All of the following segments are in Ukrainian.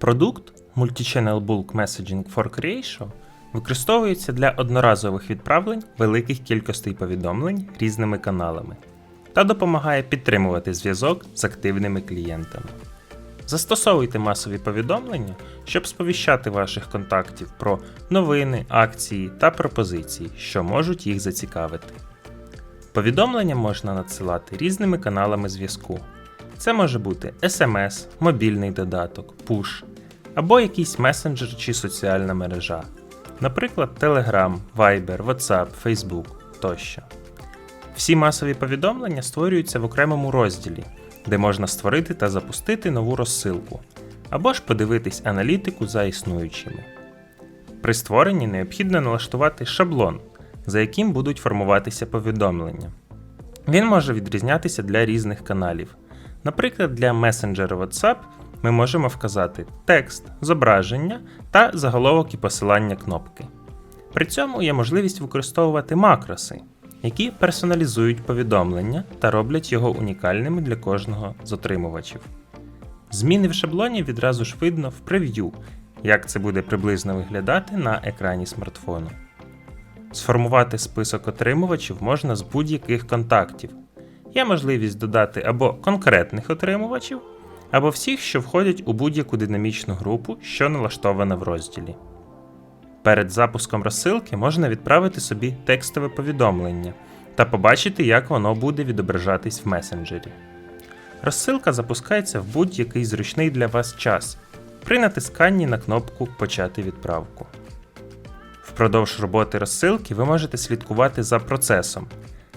Продукт Multichannel Bulk Messaging for Creation використовується для одноразових відправлень великих кількостей повідомлень різними каналами та допомагає підтримувати зв'язок з активними клієнтами. Застосовуйте масові повідомлення, щоб сповіщати ваших контактів про новини, акції та пропозиції, що можуть їх зацікавити. Повідомлення можна надсилати різними каналами зв'язку. Це може бути SMS, мобільний додаток, Push або якийсь месенджер чи соціальна мережа, наприклад, Telegram, Viber, WhatsApp, Facebook тощо. Всі масові повідомлення створюються в окремому розділі, де можна створити та запустити нову розсилку, або ж подивитись аналітику за існуючими. При створенні необхідно налаштувати шаблон, за яким будуть формуватися повідомлення. Він може відрізнятися для різних каналів. Наприклад, для месенджера WhatsApp ми можемо вказати текст, зображення та заголовок і посилання кнопки. При цьому є можливість використовувати макроси, які персоналізують повідомлення та роблять його унікальними для кожного з отримувачів. Зміни в шаблоні відразу ж видно в прев'ю, як це буде приблизно виглядати на екрані смартфону. Сформувати список отримувачів можна з будь-яких контактів. Є можливість додати або конкретних отримувачів, або всіх, що входять у будь-яку динамічну групу, що налаштована в розділі. Перед запуском розсилки можна відправити собі текстове повідомлення та побачити, як воно буде відображатись в месенджері. Розсилка запускається в будь-який зручний для вас час при натисканні на кнопку Почати відправку. Впродовж роботи розсилки ви можете слідкувати за процесом,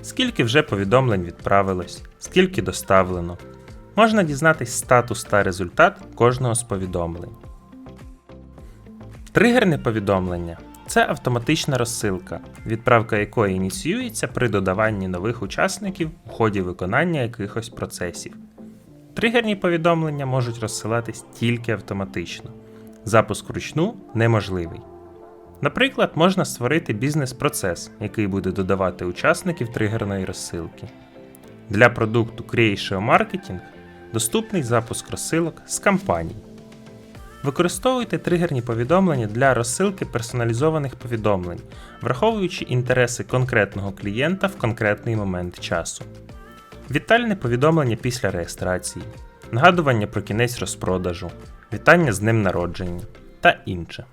скільки вже повідомлень відправилось, скільки доставлено. Можна дізнатись статус та результат кожного з повідомлень. Тригерне повідомлення це автоматична розсилка, відправка якої ініціюється при додаванні нових учасників у ході виконання якихось процесів. Тригерні повідомлення можуть розсилатись тільки автоматично. Запуск вручну неможливий. Наприклад, можна створити бізнес-процес, який буде додавати учасників тригерної розсилки. Для продукту Creatio Marketing доступний запуск розсилок з кампаній. Використовуйте тригерні повідомлення для розсилки персоналізованих повідомлень, враховуючи інтереси конкретного клієнта в конкретний момент часу. Вітальне повідомлення після реєстрації, нагадування про кінець розпродажу, вітання з днем народження та інше.